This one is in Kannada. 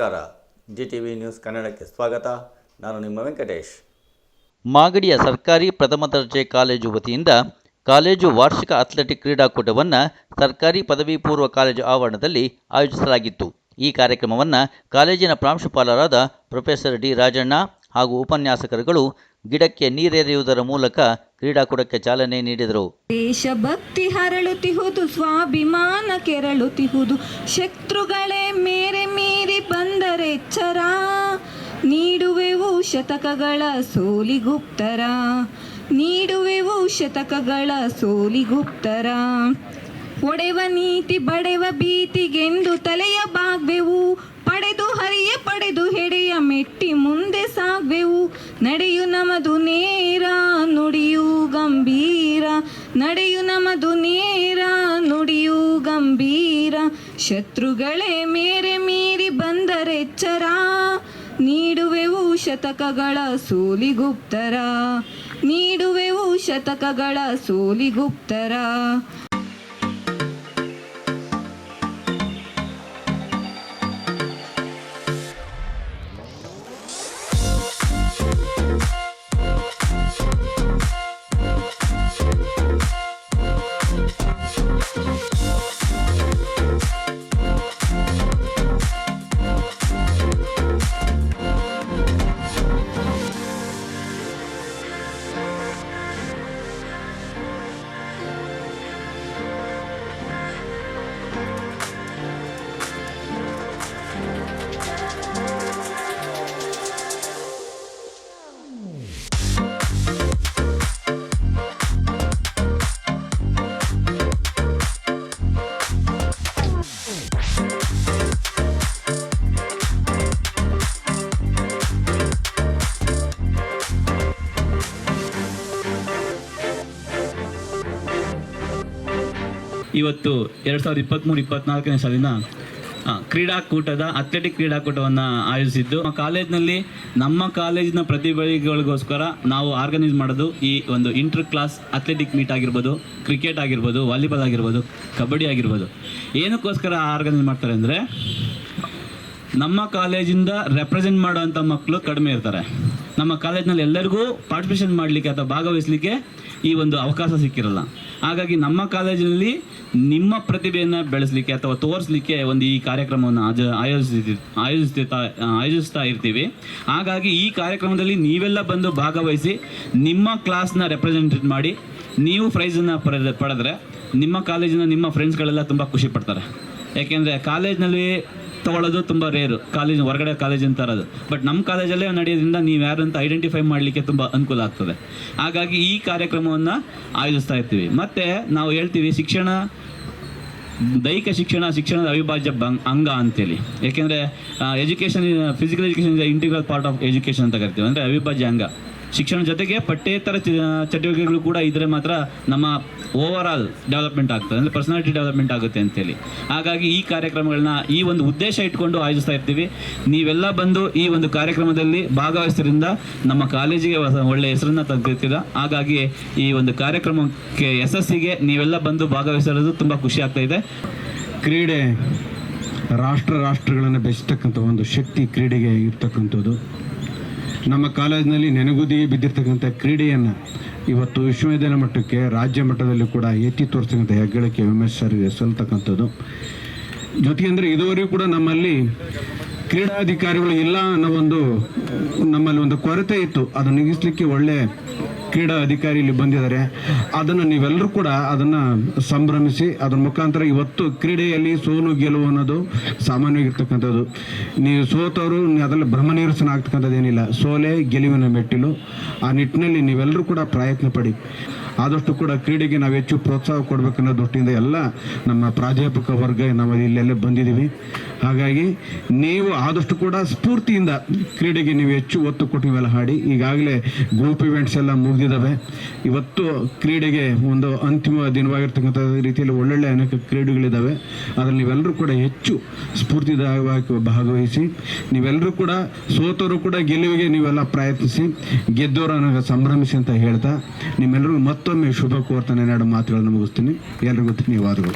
ನಮಸ್ಕಾರ. ಜಿ ಟಿ ವಿ ನ್ಯೂಸ್ ಕನ್ನಡಕ್ಕೆ ಸ್ವಾಗತ. ನಾನು ನಿಮ್ಮ ವೆಂಕಟೇಶ್. ಮಾಗಡಿಯ ಸರ್ಕಾರಿ ಪ್ರಥಮ ದರ್ಜೆ ಕಾಲೇಜು ವತಿಯಿಂದ ಕಾಲೇಜು ವಾರ್ಷಿಕ ಅಥ್ಲೆಟಿಕ್ ಕ್ರೀಡಾಕೂಟವನ್ನು ಸರ್ಕಾರಿ ಪದವಿ ಪೂರ್ವ ಕಾಲೇಜು ಆವರಣದಲ್ಲಿ ಆಯೋಜಿಸಲಾಗಿತ್ತು. ಈ ಕಾರ್ಯಕ್ರಮವನ್ನು ಕಾಲೇಜಿನ ಪ್ರಾಂಶುಪಾಲರಾದ ಪ್ರೊಫೆಸರ್ ಡಿ ರಾಜಣ್ಣ ಹಾಗೂ ಉಪನ್ಯಾಸಕರುಗಳು ಗಿಡಕ್ಕೆ ನೀರೆರೆಯುವುದರ ಮೂಲಕ ಕ್ರೀಡಾಕೂಟಕ್ಕೆ ಚಾಲನೆ ನೀಡಿದರು. ದೇಶಭಕ್ತಿ ಹರಳುತ್ತಿಹುದು ಸ್ವಾಭಿಮಾನ ಕೆರಳುತ್ತಿಹುದು ಶತ್ರುಗಳೇ ಮೀರಿ ಬಂದರೆಚ್ಚರ ನೀಡುವೆವು ಶತಕಗಳ ಸೋಲಿಗುಪ್ತರ. ನೀಡುವೆವು ಶತಕಗಳ ಸೋಲಿಗುಪ್ತರ. ಒಡೆವ ನೀತಿ ಬಡೆವ ಭೀತಿಗೆಂದು ತಲೆಯ ಬಾಗ್ವೆವು. ಪಡೆದು ಹರಿಯ ಪಡೆದು ಹೆಡೆಯ ಮೆಟ್ಟಿ ಮುಂದೆ ಸಾಗ್ವೆವು. ನಡೆಯು ನಮದು ನೇರ, ನುಡಿಯು ಗಂಭೀರ. ನಡೆಯು ನಮದು ನೇರ, ನುಡಿಯು ಗಂಭೀರ. ಶತ್ರುಗಳೇ, ಮೇರೆ ಮೀರಿ ಬಂದರೆಚ್ಚರ ನೀಡುವೆವು ಶತಕಗಳ ಸೋಲಿಗುಪ್ತರ ನೀಡುವೆವು ಶತಕಗಳ ಸೋಲಿಗುಪ್ತರ. ಇವತ್ತು ಎರಡು ಸಾವಿರದ ಇಪ್ಪತ್ತ್ಮೂರು ಇಪ್ಪತ್ನಾಲ್ಕನೇ ಸಾಲಿನ ಕ್ರೀಡಾಕೂಟದ, ಅಥ್ಲೆಟಿಕ್ ಕ್ರೀಡಾಕೂಟವನ್ನು ಆಯೋಜಿಸಿದ್ದು. ನಮ್ಮ ಕಾಲೇಜಿನಲ್ಲಿ, ನಮ್ಮ ಕಾಲೇಜಿನ ಪ್ರತಿಭೆಗಳಿಗೋಸ್ಕರ ನಾವು ಆರ್ಗನೈಸ್ ಮಾಡೋದು ಈ ಒಂದು ಇಂಟರ್ ಕ್ಲಾಸ್ ಅಥ್ಲೆಟಿಕ್ ಮೀಟ್ ಆಗಿರ್ಬೋದು ಕ್ರಿಕೆಟ್ ಆಗಿರ್ಬೋದು ವಾಲಿಬಾಲ್ ಆಗಿರ್ಬೋದು, ಕಬಡ್ಡಿ ಆಗಿರ್ಬೋದು. ಏನಕ್ಕೋಸ್ಕರ ಆರ್ಗನೈಸ್ ಮಾಡ್ತಾರೆ ಅಂದರೆ, ನಮ್ಮ ಕಾಲೇಜಿಂದ ರೆಪ್ರೆಸೆಂಟ್ ಮಾಡುವಂಥ ಮಕ್ಕಳು ಕಡಿಮೆ ಇರ್ತಾರೆ. ನಮ್ಮ ಕಾಲೇಜಿನಲ್ಲಿ ಎಲ್ಲರಿಗೂ ಪಾರ್ಟಿಸಿಪೇಷನ್ ಮಾಡಲಿಕ್ಕೆ ಅಥವಾ ಭಾಗವಹಿಸಲಿಕ್ಕೆ ಈ ಒಂದು ಅವಕಾಶ ಸಿಕ್ಕಿರಲ್ಲ. ಹಾಗಾಗಿ ನಮ್ಮ ಕಾಲೇಜಿನಲ್ಲಿ ನಿಮ್ಮ ಪ್ರತಿಭೆಯನ್ನು ಬೆಳೆಸಲಿಕ್ಕೆ ಅಥವಾ ತೋರಿಸಲಿಕ್ಕೆ ಒಂದು ಈ ಕಾರ್ಯಕ್ರಮವನ್ನು ಆಜ ಆಯೋಜಿಸಿ ಆಯೋಜಿಸ್ತಾ ಆಯೋಜಿಸ್ತಾ ಇರ್ತೀವಿ. ಹಾಗಾಗಿ ಈ ಕಾರ್ಯಕ್ರಮದಲ್ಲಿ ನೀವೆಲ್ಲ ಬಂದು ಭಾಗವಹಿಸಿ ನಿಮ್ಮ ಕ್ಲಾಸ್ನ ರೆಪ್ರೆಸೆಂಟೇಟ್ ಮಾಡಿ ನೀವು ಪ್ರೈಸನ್ನು ಪಡೆದ, ಪಡೆದ್ರೆ ನಿಮ್ಮ ಕಾಲೇಜಿನ ನಿಮ್ಮ ಫ್ರೆಂಡ್ಸ್ಗಳೆಲ್ಲ ತುಂಬ ಖುಷಿ ಪಡ್ತಾರೆ. ಯಾಕೆಂದರೆ ಕಾಲೇಜ್ನಲ್ಲಿ ತಗೊಳ್ಳೋದು ತುಂಬ ರೇರು ಕಾಲೇಜ್, ಹೊರಗಡೆ ಕಾಲೇಜಿನ ತರೋದು ಬಟ್ ನಮ್ಮ ಕಾಲೇಜಲ್ಲೇ ನಡೆಯೋದ್ರಿಂದ ನೀವು ಯಾರು ಅಂತ ಐಡೆಂಟಿಫೈ ಮಾಡಲಿಕ್ಕೆ ತುಂಬ ಅನುಕೂಲ ಆಗ್ತದೆ. ಹಾಗಾಗಿ ಈ ಕಾರ್ಯಕ್ರಮವನ್ನು ಆಯೋಜಿಸ್ತಾ ಇರ್ತೀವಿ. ಮತ್ತು ನಾವು ಹೇಳ್ತೀವಿ ಶಿಕ್ಷಣ, ದೈಹಿಕ ಶಿಕ್ಷಣ, ಶಿಕ್ಷಣದ ಅವಿಭಾಜ್ಯ ಬಂಗ್ ಅಂಗ ಅಂತೇಳಿ. ಏಕೆಂದರೆ education physical education integral part of education ಅಂತ ಕರಿತೀವಿ. ಅಂದರೆ ಅವಿಭಾಜ್ಯ ಅಂಗ. ಶಿಕ್ಷಣ ಜೊತೆಗೆ ಪಠ್ಯೇತರ ಚಟುವಟಿಕೆಗಳು ಕೂಡ ಇದ್ರೆ ಮಾತ್ರ ನಮ್ಮ ಓವರ್ ಆಲ್ ಡೆವಲಪ್ಮೆಂಟ್ ಆಗ್ತದೆ. ಅಂದರೆ ಪರ್ಸನಾಲಿಟಿ ಡೆವಲಪ್ಮೆಂಟ್ ಆಗುತ್ತೆ ಅಂತೇಳಿ. ಹಾಗಾಗಿ ಈ ಕಾರ್ಯಕ್ರಮಗಳನ್ನ ಈ ಒಂದು ಉದ್ದೇಶ ಇಟ್ಕೊಂಡು ಆಯೋಜಿಸ್ತಾ ಇರ್ತೀವಿ. ನೀವೆಲ್ಲ ಬಂದು ಈ ಒಂದು ಕಾರ್ಯಕ್ರಮದಲ್ಲಿ ಭಾಗವಹಿಸೋದ್ರಿಂದ ನಮ್ಮ ಕಾಲೇಜಿಗೆ ಒಳ್ಳೆ ಹೆಸರನ್ನ ತಂದಿರ್ತೀರ ಹಾಗಾಗಿ ಈ ಒಂದು ಕಾರ್ಯಕ್ರಮಕ್ಕೆ ಯಶಸ್ಸಿಗೆ ನೀವೆಲ್ಲ ಬಂದು ಭಾಗವಹಿಸಿರೋದು ತುಂಬ ಖುಷಿ ಆಗ್ತಾ ಇದೆ. ಕ್ರೀಡೆ ರಾಷ್ಟ್ರ ರಾಷ್ಟ್ರಗಳನ್ನು ಬೆಚ್ಚತಕ್ಕಂಥ ಒಂದು ಶಕ್ತಿ ಕ್ರೀಡೆಗೆ ಇರ್ತಕ್ಕಂಥದ್ದು. ನಮ್ಮ ಕಾಲೇಜಿನಲ್ಲಿ ನೆನಗುದಿಗೆ ಬಿದ್ದಿರ್ತಕ್ಕಂಥ ಕ್ರೀಡೆಯನ್ನು ಇವತ್ತು ವಿಶ್ವವಿದ್ಯಾಲಯ ಮಟ್ಟಕ್ಕೆ ರಾಜ್ಯ ಮಟ್ಟದಲ್ಲಿ ಕೂಡ ಎತ್ತಿ ತೋರಿಸ್ತಕ್ಕಂಥ ಹೆಗ್ಗಳಿಕೆ ಎಂ ಎಸ್ ಸರ್ಗೆ ಸಲ್ತಕ್ಕಂಥದ್ದು. ಜೊತೆಗೆ ಅಂದರೆ ಇದುವರೆಗೂ ಕೂಡ ನಮ್ಮಲ್ಲಿ ಕ್ರೀಡಾಧಿಕಾರಿಗಳು ಇಲ್ಲ ಅನ್ನೋ ಒಂದು ನಮ್ಮಲ್ಲಿ ಒಂದು ಕೊರತೆ ಇತ್ತು. ಅದು ನೀಗಿಸ್ಲಿಕ್ಕೆ ಒಳ್ಳೆ ಕ್ರೀಡಾ ಅಧಿಕಾರಿ ಇಲ್ಲಿ ಬಂದಿದ್ದಾರೆ. ಅದನ್ನು ನೀವೆಲ್ಲರೂ ಕೂಡ ಅದನ್ನು ಸಂಭ್ರಮಿಸಿ, ಅದ್ರ ಮುಖಾಂತರ ಇವತ್ತು ಕ್ರೀಡೆಯಲ್ಲಿ ಸೋನು ಗೆಲುವು ಅನ್ನೋದು ಸಾಮಾನ್ಯವಾಗಿರ್ತಕ್ಕಂಥದ್ದು. ನೀವು ಸೋತವರು ಅದರಲ್ಲಿ ಭ್ರಮ ನಿರಸನ ಆಗ್ತಕ್ಕಂಥದ್ದು ಏನಿಲ್ಲ ಸೋಲೆ ಗೆಲುವಿನ ಮೆಟ್ಟಿಲು. ಆ ನಿಟ್ಟಿನಲ್ಲಿ ನೀವೆಲ್ಲರೂ ಕೂಡ ಪ್ರಯತ್ನ ಪಡಿ. ಆದಷ್ಟು ಕೂಡ ಕ್ರೀಡೆಗೆ ನಾವು ಹೆಚ್ಚು ಪ್ರೋತ್ಸಾಹ ಕೊಡಬೇಕನ್ನೋ ದೃಷ್ಟಿಯಿಂದ ಎಲ್ಲ ನಮ್ಮ ಪ್ರಾಧ್ಯಾಪಕ ವರ್ಗ ನಾವು ಇಲ್ಲೆಲ್ಲ ಬಂದಿದ್ದೀವಿ. ಹಾಗಾಗಿ ನೀವು ಆದಷ್ಟು ಕೂಡ ಸ್ಫೂರ್ತಿಯಿಂದ ಕ್ರೀಡೆಗೆ ನೀವು ಹೆಚ್ಚು ಒತ್ತು ಕೊಟ್ಟು ಹಾಡಿ. ಈಗಾಗಲೇ ಗ್ರೂಪ್ ಇವೆಂಟ್ಸ್ ಎಲ್ಲ ಮುಗಿದಿದ್ದಾವೆ. ಇವತ್ತು ಕ್ರೀಡೆಗೆ ಒಂದು ಅಂತಿಮ ದಿನವಾಗಿರ್ತಕ್ಕಂಥ ರೀತಿಯಲ್ಲಿ ಒಳ್ಳೊಳ್ಳೆ ಅನೇಕ ಕ್ರೀಡೆಗಳಿದ್ದಾವೆ. ಅದರಲ್ಲಿ ನೀವೆಲ್ಲರೂ ಕೂಡ ಹೆಚ್ಚು ಸ್ಫೂರ್ತಿದಾಯವಾಗಿ ಭಾಗವಹಿಸಿ, ನೀವೆಲ್ಲರೂ ಕೂಡ ಸೋತವರು ಕೂಡ ಗೆಲುವಿಗೆ ನೀವೆಲ್ಲ ಪ್ರಯತ್ನಿಸಿ ಗೆದ್ದವರನ್ನ ಸಂಭ್ರಮಿಸಿ ಅಂತ ಹೇಳ್ತಾ, ನಿಮ್ಮೆಲ್ಲರಿಗೂ ಮತ್ತೊಮ್ಮೆ ಶುಭ ಕೋರ್ತಾನೆ ಎರಡು ಮಾತುಗಳನ್ನು ಮುಗಿಸ್ತೀನಿ ಎಲ್ರಿಗೂ ಧನ್ಯವಾದಗಳು